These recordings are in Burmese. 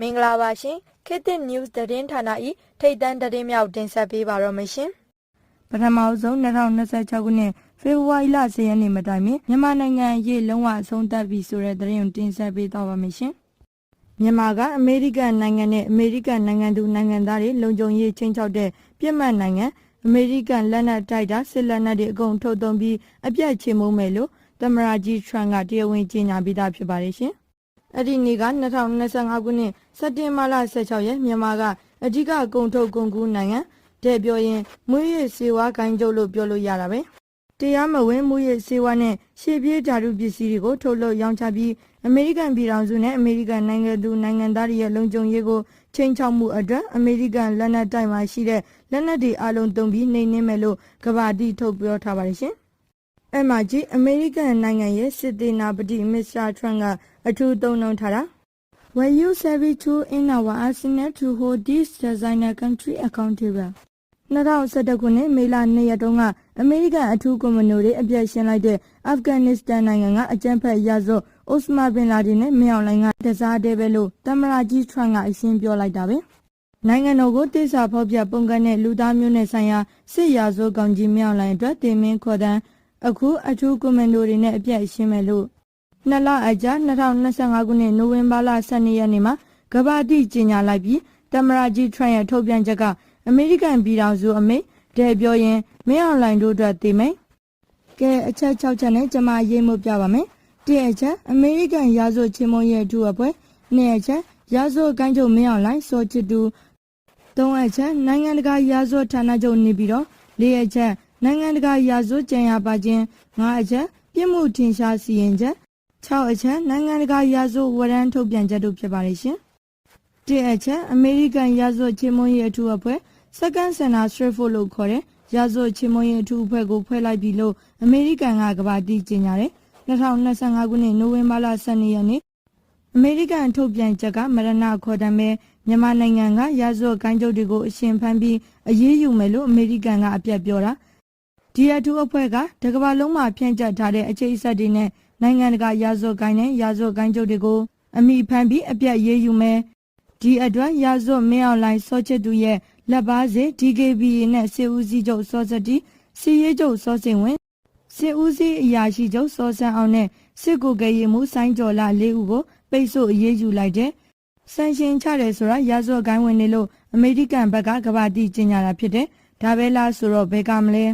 မင်္ဂလာပါရှင်ခေတ်သစ် news သတင်းဌာန၏ထိတ်တန့်သတင်းများကိုတင်ဆက်ပေးပါတော့မရှင်ပထမဆုံး2026ခုနှစ်ဖေဖော်ဝါရီလ10ရက်နေ့မတိုင်မီမြန်မာနိုင်ငံရေးလုံးဝအဆုံးသတ်ပြီဆိုတဲ့သတင်းကိုတင်ဆက်ပေးတော့ပါမယ်ရှင်မြန်မာကအမေရိကန်နိုင်ငံနဲ့အမေရိကန်နိုင်ငံသူနိုင်ငံသားတွေလုံခြုံရေးချင်းချောက်တဲ့ပြစ်မှတ်နိုင်ငံအမေရိကန်လက်နက်တိုက်တာစစ်လက်နက်တွေအကုန်ထုတ်သုံးပြီးအပြတ်ချေမှုန်းမယ်လို့ သမ္မတကြီးထရန့်ကတရားဝင်ကြေညာပြီးသားဖြစ်ပါတယ်ရှင်အဲ့ဒီနေ့က2025ခုနှစ်စက်တင်ဘာလ16ရက်မြန်မာကအဓိကကုန်ထုတ်ကုန်ကူးနိုင်ငံတဲ့ပြောရင်မွေးရစေဝါကိုင်းကျုပ်လို့ပြောလို့ရတာပဲတရားမဝင်မွေးရစေဝါနဲ့ရှေ့ပြေးဓာတုပစ္စည်းတွေကိုထုတ်လုပ်ရောင်းချပြီးအမေရိကန်ပြည်ထောင်စုနဲ့အမေရိကန်နိုင်ငံသူနိုင်ငံသားတွေရဲ့လုံခြုံရေးကိုချိန်ချောက်မှုအတွက်အမေရိကန်လက်နက်တိုက်မှာရှိတဲ့လက်နက်တွေအလုံးသုံးပြီးနှိမ်နင်းမယ်လို့ကမ္ဘာတိထုတ်ပြောထားပါတယ်ရှင် အဲ့မှာကြီးအမေရိကန်နိုင်ငံရဲ့စစ်သေးနာပတိမစ္စတာထရန့်ကအထူးသုံးနှုန်းထားတာ Will you save it to in our arsenal to hold this designer country accountable 2011ခုနှစ်မေလ2ရက်တုန်းကအမေရိကန်အထူးကွန်မန်ဒိုတွေအပြတ်ရှင်းလိုက်တဲ့အာဖဂန်နစ္စတန်နိုင်ငံကအကြမ်းဖက်ရာဇဝတ်အိုစမာဘင်လာဒီနဲ့မင်းအောင်လှိုင်ကတစားတဲပဲလို့သမ္မတကြီးထရန့်ကအရှင်းပြောလိုက်တာပဲနိုင်ငံတော်ကိုတိစာဖောက်ပြပုံကန့်တဲ့လူသားမျိုးနဲ့ဆိုင်ရာစစ်ရာဇဝတ်ကောင်ကြီးမြောင်လှိုင်အတွက်တင်မင်းခေါ်တန်း အခုအထူးကွန်မန်ဒိုတွေနဲ့အပြတ်ရှင်းမယ်လို့နှစ်လအကြာ2025ခုနှစ်နိုဝင်ဘာလ12ရက်နေ့မှာကမ္ဘာတိကြေညာလိုက်ပြီးတမရာကြီးထရန့်ရဲ့ထုတ်ပြန်ချက်ကအမေရိကန်ပြည်ထောင်စုအမိတဲ့ပြောရင်မင်းအောင်လှိုင်တို့အတွက်တည်မယ်ကဲအချက်6ချက်နဲ့ကျွန်မရေးမှုပြပါမယ်တစ်အချက်အမေရိကန်ရာဇဝတ်ချင်းမုံရဲ့အထူးအဖွဲ့နှစ်အချက်ရာဇဝတ်ကိုင်းချုပ်မင်းအောင်လှိုင်စောချစ်သူသုံးအချက်နိုင်ငံတကာရာဇဝတ်ဌာနချုပ်နေပြီးတော့လေးအချက် နိုင်ငံတကာရာဇဝတ်ကြံရပါခြင်းငါးအချက်ပြစ်မှုထင်ရှားစီရင်ချက်6အချက်နိုင်ငံတကာရာဇဝတ်ဝရမ်းထုတ်ပြန်ချက်တို့ဖြစ်ပါတယ်ရှင်တစ်အချက်အမေရိကန်ရာဇဝတ်ချင်းမုံရဲ့အထူးအဖွဲ့ Second Center Straightforward လို့ခေါ်တဲ့ရာဇဝတ်ချင်းမုံရဲ့အထူးအဖွဲ့ကိုဖွဲ့လိုက်ပြီလို့အမေရိကန်ကကမ္ဘာတိကြေညာတယ်2025ခုနှစ်နိုဝင်ဘာလ12ရက်နေ့အမေရိကန်ထုတ်ပြန်ချက်ကမရဏခေါ်တမ်းပဲမြန်မာနိုင်ငံကရာဇဝတ်ကိုင်းကျုပ်တွေကိုအရှင်ဖမ်းပြီးအရေးယူမယ်လို့အမေရိကန်ကအပြတ်ပြောတာ ဒီအထူးအဖွဲ့ကတကမ္ဘာလုံးမှာဖြန့်ကျက်ထားတဲ့အခြေအဆက်တွေနဲ့နိုင်ငံတကာရာဇဝတ်ကိုင်းနဲ့ရာဇဝတ်ကိုင်းကျုပ်တွေကိုအမိဖမ်းပြီးအပြတ်ရေးယူမယ်ဒီအတွက်ရာဇဝတ်မင်းအောင်လိုင်းစောချစ်သူရဲ့လက်ပါစေ DKBA နဲ့စေဦးစီးချုပ်စောစတီစီရေးချုပ်စောစင်ဝင်စစ်ဦးစီးအရာရှိချုပ်စောစံအောင်နဲ့စစ်ကိုကယ်ရီမှုဆိုင်းကျော်လာ၄ဦးကိုပိတ်ဆို့အရေးယူလိုက်တဲ့ဆန်ရှင်ချတယ်ဆိုတာရာဇဝတ်ကိုင်းဝင်နေလို့အမေရိကန်ဘက်ကကမ္ဘာတိကျင်ညာတာဖြစ်တယ်ဒါပဲလားဆိုတော့ဘယ်ကမလဲ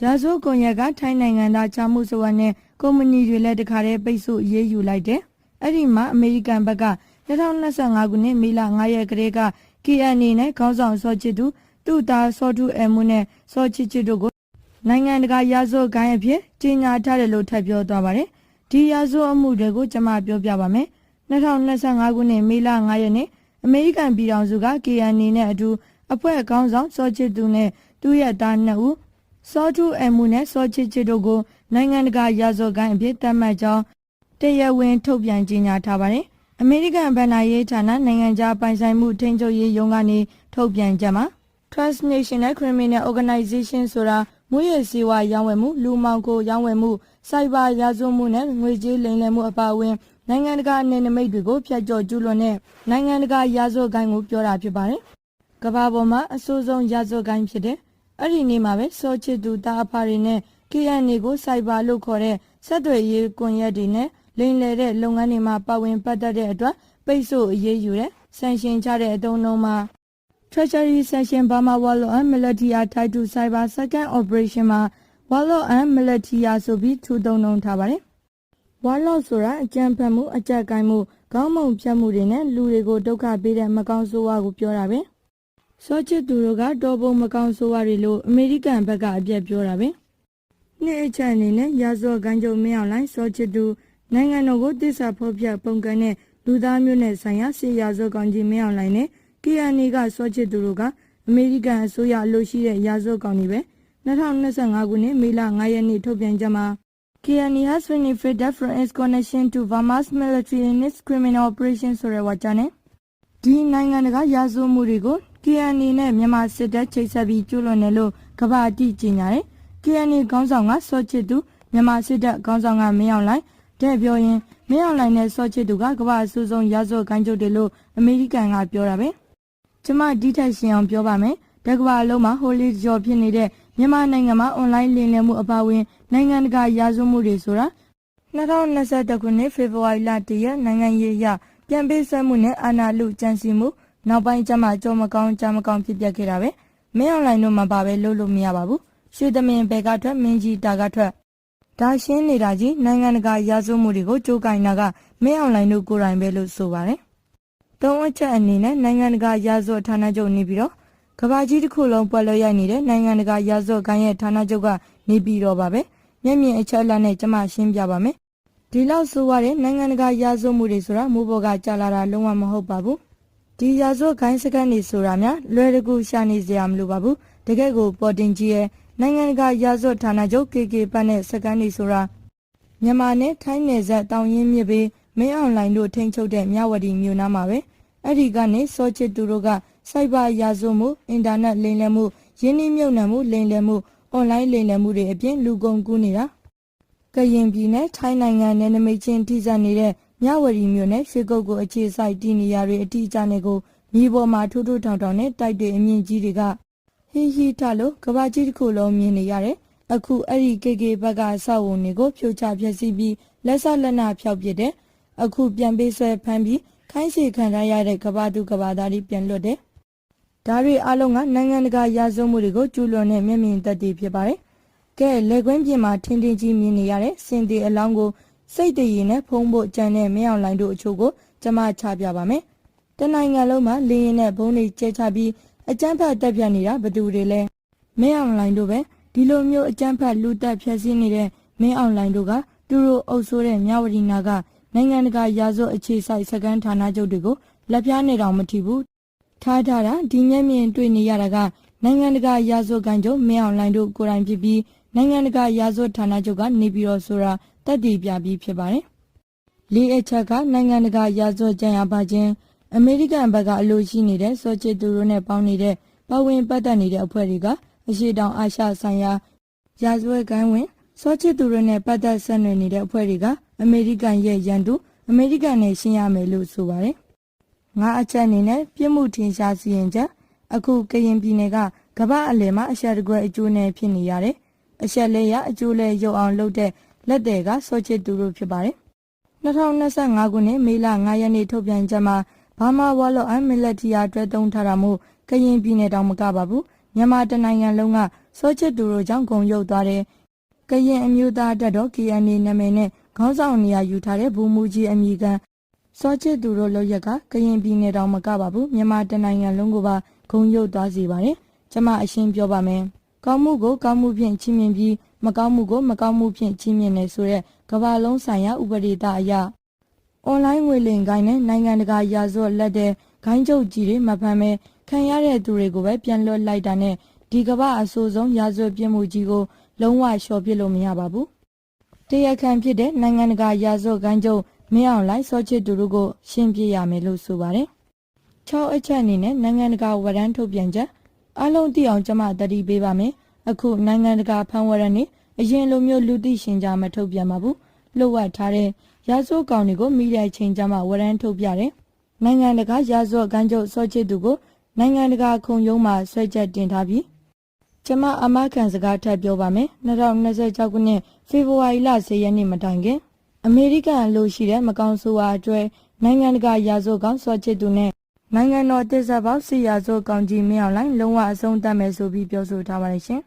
ရာဇဝတ်ကွန်ရက်ကထိုင်းနိုင်ငံသားချမှုစဝတ်နဲ့ကုမ္ပဏီတွေလည်းတခါတည်းပိတ်ဆို့အရေးယူလိုက်တယ်အဲ့ဒီမှာအမေရိကန်ဘက်က2025ခုနှစ်မေလ9ရက်ကလေးက KNA နဲ့ခေါင်းဆောင်စောချစ်သူသူ့သားစောထုအမှုနဲ့စောချစ်ချစ်တို့ကိုနိုင်ငံတကာရာဇဝတ်ကိုင်းအဖြစ်ကြီးညာထားတယ်လို့ထပ်ပြောသွားပါတယ်ဒီရာဇဝတ်အမှုတွေကိုကျွန်မပြောပြပါမယ်2025ခုနှစ်မေလ9ရက်နေ့အမေရိကန်ပြည်ထောင်စုက KNA နဲ့အတူအဖွဲ့ခေါင်းဆောင်စောချစ်သူနဲ့သူ့ရဲ့သားနှစ်ဦး စောထုအမှုနဲ့စောချစ်ချစ်တို့ကိုနိုင်ငံတကာရာဇဝတ်ကိုင်းအဖြစ်သတ်မှတ်ကြောင်းတရားဝင်ထုတ်ပြန်ကြေညာထားပါတယ်အမေရိကန်ဗန်နာရေးဌာနနိုင်ငံခြားပိုင်ဆိုင်မှုထိန်းချုပ်ရေးရုံးကနေထုတ်ပြန်ကြမှာ Transnational Criminal Organization ဆိုတာမွေးရစီဝါရောင်းဝယ်မှုလူမောင်ကိုရောင်းဝယ်မှုစိုက်ဘာရာဇဝမှုနဲ့ငွေကြေးလိမ်လည်မှုအပါအဝင်နိုင်ငံတကာအနေနမိတ်တွေကိုဖျက်ကျော်ကျူးလွန်တဲ့နိုင်ငံတကာရာဇဝကိုင်းကိုပြောတာဖြစ်ပါတယ်။ကမ္ဘာပေါ်မှာအဆိုးဆုံးရာဇဝကိုင်းဖြစ်တဲ့ အဲ့ဒီနေ့မှာပဲစောချစ်သူတာအဖာတွေနဲ့ KNA ကိုစိုက်ဘာလို့ခေါ်တဲ့ဆက်သွယ်ရေးကွန်ရက်တွေနဲ့လိမ်လည်တဲ့လုပ်ငန်းတွေမှာပါဝင်ပတ်သက်တဲ့အတွက်ပိတ်ဆို့အရေးယူတဲ့ဆန်ရှင်ချတဲ့အတုံးလုံးမှာ Treasury Session Burma Wallo and Militia Tied to Cyber Second Operation မှာ Wallo and Militia ဆိုပြီးထူသုံးနှုံထားပါတယ်။ Wallo ဆိုတာအကြံဖတ်မှုအကြက်ကိုင်းမှုခေါင်းမုံဖြတ်မှုတွေနဲ့လူတွေကိုဒုက္ခပေးတဲ့မကောင်းဆိုးဝါးကိုပြောတာပဲ။ စောချစ်သူတို့ကတော်ပုံမကောင်းဆိုးဝါးတွေလို့အမေရိကန်ဘက်ကအပြက်ပြောတာပဲ။နှစ်အချက်အနေနဲ့ရာဇဝကိုင်းကျုံမင်းအောင်လိုင်းစောချစ်သူနိုင်ငံတော်ကိုတစ္ဆာဖော်ပြပုံကန်တဲ့လူသားမျိုးနဲ့ဆိုင်ရာစစ်ရာဇဝကောင်ကြီးမင်းအောင်လိုင်းနဲ့ KNA ကစောချစ်သူတို့ကအမေရိကန်အစိုးရအလို့ရှိတဲ့ရာဇဝကောင်တွေပဲ2025ခုနှစ်မေလ9ရက်နေ့ထုတ်ပြန်ကြမှာ KNA has benefited from its connection to Burma's military in its criminal operation ဆိုတဲ့ဝါကြနဲ့ဒီနိုင်ငံတကာရာဇဝမှုတွေကို KNA နဲ့မြန်မာစစ်တပ်ချိတ်ဆက်ပြီးကျူးလွန်တယ်လို့ကမ္ဘာအတိကြေညာတယ်။ KNA ခေါင်းဆောင်ကစောချစ်သူမြန်မာစစ်တပ်ခေါင်းဆောင်ကမင်းအောင်လှိုင်တဲ့ပြောရင်မင်းအောင်လှိုင်နဲ့စောချစ်သူကကမ္ဘာအဆူဆုံးရာဇဝတ်ကိုင်းကျုပ်တယ်လို့အမေရိကန်ကပြောတာပဲကျမဒီထက်ရှင်အောင်ပြောပါမယ်တက္ကသိုလ်အလုံးမှာဟိုလီကျော်ဖြစ်နေတဲ့မြန်မာနိုင်ငံမှာအွန်လိုင်းလင်းလည်မှုအပါအဝင်နိုင်ငံတကာရာဇဝတ်မှုတွေဆိုတာ2021ခုနှစ်ဖေဖော်ဝါရီလတရက်နိုင်ငံရေးအရပြန်ပေးဆွဲမှုနဲ့အာဏာလုကြံစီမှု နောက်ပိုင်းကျမှကြောမကောင်းကြမကောင်းဖြစ်ပျက်ခဲ့တာပဲမင်းအောင်လှိုင်တို့မှပါပဲလုပ်လို့မရပါဘူးရွှေသမင်ဘယ်ကထွက်မင်းကြီးတာကထွက်ဒါရှင်းနေတာကြီးနိုင်ငံတကာရာဇဝတ်မှုတွေကိုကြိုးကင်တာကမင်းအောင်လှိုင်တို့ကိုယ်တိုင်ပဲလို့ဆိုပါတယ်သုံးအချက်အနေနဲ့နိုင်ငံတကာရာဇဝတ်ဌာနချုပ်နေပြီးတော့ကဘာကြီးတစ်ခုလုံးပွက်လို့ရိုက်နေတဲ့နိုင်ငံတကာရာဇဝတ်ကိုင်းရဲ့ဌာနချုပ်ကနေပြီးတော့ပါပဲမျက်မြင်အချက်အလက်နဲ့ကျွန်မရှင်းပြပါမယ်ဒီလောက်ဆိုရတဲ့နိုင်ငံတကာရာဇဝတ်မှုတွေဆိုတာမူဘော်ကကြာလာတာလုံးဝမဟုတ်ပါဘူး ဒီရာဇဝတ်ကိုင်းစကန်နေဆိုတာများလွယ်တကူရှာနေစရာမလိုပါဘူးတကယ့်ကိုပေါ်တင်ကြီးရဲ့နိုင်ငံတကာရာဇဝတ်ဌာနချုပ် KK ပတ်နဲ့စကန်နေဆိုတာမြန်မာနဲ့ထိုင်းနယ်စပ်တောင်ရင်မြစ်ပေးမင်းအောင်လိုင်းတို့ထိန်းချုပ်တဲ့မြဝတီမြို့နားမှာပဲအဲ့ဒီကနေစောချစ်သူတို့ကစိုက်ဘာရာဇဝတ်မှုအင်တာနက်လိမ်လည်မှုရင်းနှီးမြှုပ်နှံမှုလိမ်လည်မှုအွန်လိုင်းလိမ်လည်မှုတွေအပြင်လူကုန်ကူးနေတာကရင်ပြည်နယ်ထိုင်းနိုင်ငံနယ်နိမိတ်ချင်းထိစပ်နေတဲ့ မြဝတီမြို့နယ်ရွှေကုတ်ကိုအခြေစိုက်တည်နေရာတွေအတိအကျနဲ့ကိုမြေပေါ်မှာထူးထူးထောင်ထောင်နဲ့တိုက်တွေအမြင့်ကြီးတွေကဟီဟီထလို့ကဘာကြီးတစ်ခုလုံးမြင်နေရတယ်အခုအဲ့ဒီကေကေဘက်ကအဆောက်အုံတွေကိုဖြိုချဖျက်ဆီးပြီးလက်ဆက်လက်နဖျောက်ပစ်တယ်အခုပြန်ပေးဆွဲဖမ်းပြီးခိုင်းစီခံရရတဲ့ကဘာသူကဘာသားတွေပြန်လွတ်တယ်ဒါတွေအလုံးကနိုင်ငံတကာရာဇဝတ်မှုတွေကိုကျူးလွန်တဲ့မျက်မြင်သက်သေဖြစ်ပါတယ်ကဲလေကွင်းပြင်မှာထင်းထင်းကြီးမြင်နေရတဲ့စင်တီအလောင်းကို စိတ်တည်ရင်နဲ့ဖုံးဖို့ကြံတဲ့မင်းအောင်လိုင်းတို့အချို့ကိုကျွန်မချပြပါမယ်တနိုင်ငံလုံးမှာလေရင်နဲ့ဘုံတွေကျဲချပြီးအကြမ်းဖက်တက်ပြတ်နေတာဘယ်သူတွေလဲမင်းအောင်လိုင်းတို့ပဲဒီလိုမျိုးအကြမ်းဖက်လူတက်ဖြတ်စည်းနေတဲ့မင်းအောင်လိုင်းတို့ကသူတို့အုပ်ဆိုးတဲ့မြဝတီနာကနိုင်ငံတကာရာဇဝတ်အခြေစိုက်စကန်ဌာနချုပ်တွေကိုလက်ပြားနေတောင်မထီဘူးထားထားတာဒီမျက်မြင်တွေ့နေရတာကနိုင်ငံတကာရာဇဝတ်ကန်ချုပ်မင်းအောင်လိုင်းတို့ကိုယ်တိုင်ဖြစ်ပြီးနိုင်ငံတကာရာဇဝတ်ဌာနချုပ်ကနေပြီးတော့ဆိုတာ တက်တည်ပြပြီးဖြစ်ပါတယ်လေးအချက်ကနိုင်ငံတကာရာဇဝတ်ကြံရပါခြင်းအမေရိကန်ဘက်ကအလို့ရှိနေတဲ့စောချစ်သူတို့နဲ့ပေါင်းနေတဲ့ပဝင်ပတ်သက်နေတဲ့အဖွဲ့တွေကအရှိတောင်အာရှဆိုင်ရာရာဇဝတ်ကိုင်းဝင်စောချစ်သူတို့နဲ့ပတ်သက်ဆက်နွယ်နေတဲ့အဖွဲ့တွေကအမေရိကန်ရဲ့ရန်သူအမေရိကန်နဲ့ရှင်းရမယ်လို့ဆိုပါတယ်။ငါအချက်အနေနဲ့ပြစ်မှုထင်ရှားစီရင်ချက်အခုကရင်ပြည်နယ်ကကမ္ဘာအလယ်မှာအရှက်တကွဲအကျိုးနဲ့ဖြစ်နေရတယ်။အရှက်လဲရအကျိုးလဲရုပ်အောင်လုပ်တဲ့ လက်တွေကစောချစ်သူတို့ဖြစ်ပါတယ်။2025ခုနှစ်မေလ9ရက်နေ့ထုတ်ပြန်ချက်မှာဘာမာဝါလော့အမ်မီလက်တီယာတွဲသုံးထားတာမို့ကရင်ပြည်နယ်တောင်မကပါဘူးမြန်မာတနိုင်ငံလုံးကစောချစ်သူတို့ကြောင့်ဂုံရုပ်သွားတယ်ကရင်အမျိုးသားတက်တော့ KNA နာမည်နဲ့ခေါင်းဆောင်နေရာယူထားတဲ့ဘူမူကြီးအမိကန်စောချစ်သူတို့လောက်ရက်ကကရင်ပြည်နယ်တောင်မကပါဘူးမြန်မာတနိုင်ငံလုံးကိုပါဂုံရုပ်သွားစေပါတယ်ကျွန်မအရှင်းပြောပါမယ်ကောင်းမှုကိုကောင်းမှုဖြင့်ချီးမြှင့်ပြီး မကောင်းမှုကိုမကောင်းမှုဖြင့်ချီးမြှင့်နေဆိုတဲ့ကမ္ဘာလုံးဆိုင်ရာဥပဒေသားအရအွန်လိုင်းငွေလိမ်ကိုင်းနဲ့နိုင်ငံတကာရာဇဝတ်လက်တဲ့ဂိုင်းချုပ်ကြီးတွေမဖမ်းမဲခံရတဲ့သူတွေကိုပဲပြန်လွတ်လိုက်တာနဲ့ဒီကမ္ဘာအဆိုးဆုံးရာဇဝတ်ပြစ်မှုကြီးကိုလုံးဝလျှော်ပစ်လို့မရပါဘူးတရားခံဖြစ်တဲ့နိုင်ငံတကာရာဇဝတ်ကိုင်းချုပ်မင်းအောင်လိုက်စောချစ်သူတို့ကိုရှင်းပြရမယ်လို့ဆိုပါတယ်6အချက်အနေနဲ့နိုင်ငံတကာဝရမ်းထုတ်ပြန်ချက်အလုံးသိအောင်ကျွန်မတတိပေးပါမယ် အခုနိုင်ငံတကာဖန်ဝရမ်းနေအရင်လိုမျိုးလူသိရှင်ကြားမထုတ်ပြန်ပါဘူးလှုပ်ဝက်ထားတဲ့ရာဇဝတ်ကောင်တွေကိုမိတဲ့ချိန်ကြမှာဝရမ်းထုတ်ပြတယ်နိုင်ငံတကာရာဇဝတ်ကမ်းချုပ်စောချစ်သူကိုနိုင်ငံတကာခုံရုံးမှာဆွဲချက်တင်ထားပြီးကျမအမခံစကားထပ်ပြောပါမယ်2026ခုနှစ်ဖေဖော်ဝါရီလ10ရက်နေ့မတိုင်ခင်အမေရိကန်လို့ရှိတဲ့မကောင်ဆိုဝါအတွဲနိုင်ငံတကာရာဇဝတ်ကောင်စောချစ်သူနဲ့နိုင်ငံတော်တစ္ဆပေါက်စီရာဇဝတ်ကောင်ကြီးမင်းအောင်လိုင်းလုံးဝအဆုံးသတ်မယ်ဆိုပြီးပြောဆိုထားပါတယ်ရှင်